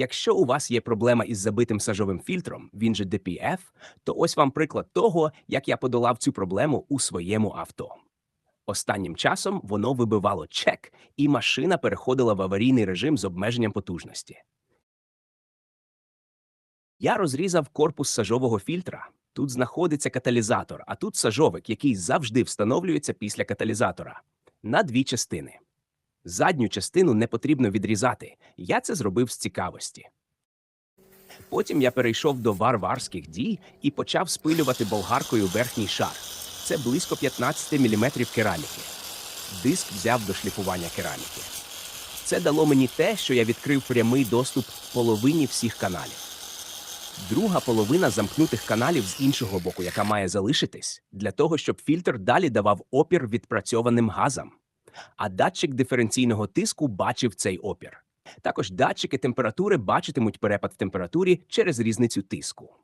Якщо у вас є проблема із забитим сажовим фільтром, він же DPF, то ось вам приклад того, як я подолав цю проблему у своєму авто. Останнім часом воно вибивало чек, і машина переходила в аварійний режим з обмеженням потужності. Я розрізав корпус сажового фільтра. Тут знаходиться каталізатор, а тут сажовик, який завжди встановлюється після каталізатора на дві частини. Задню частину не потрібно відрізати. Я це зробив з цікавості. Потім я перейшов до варварських дій і почав спилювати болгаркою верхній шар. Це близько 15 мм кераміки. Диск взяв до шліфування кераміки. Це дало мені те, що я відкрив прямий доступ половині всіх каналів. Друга половина замкнутих каналів з іншого боку, яка має залишитись, для того, щоб фільтр далі давав опір відпрацьованим газам. А датчик диференційного тиску бачив цей опір. Також датчики температури бачитимуть перепад в температурі через різницю тиску.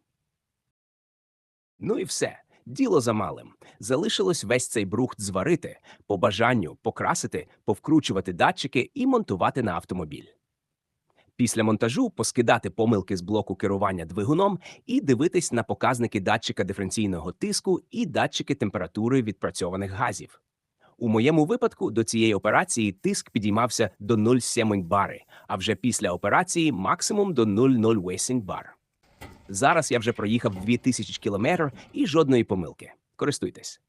Ну і все. Діло за малим. Залишилось весь цей брухт зварити, по бажанню покрасити, повкручувати датчики і монтувати на автомобіль. Після монтажу поскидати помилки з блоку керування двигуном і дивитись на показники датчика диференційного тиску і датчики температури відпрацьованих газів. У моєму випадку до цієї операції тиск підіймався до 0,7 бари, а вже після операції максимум до 0,08 бар. Зараз я вже проїхав 2000 км і жодної помилки. Користуйтесь.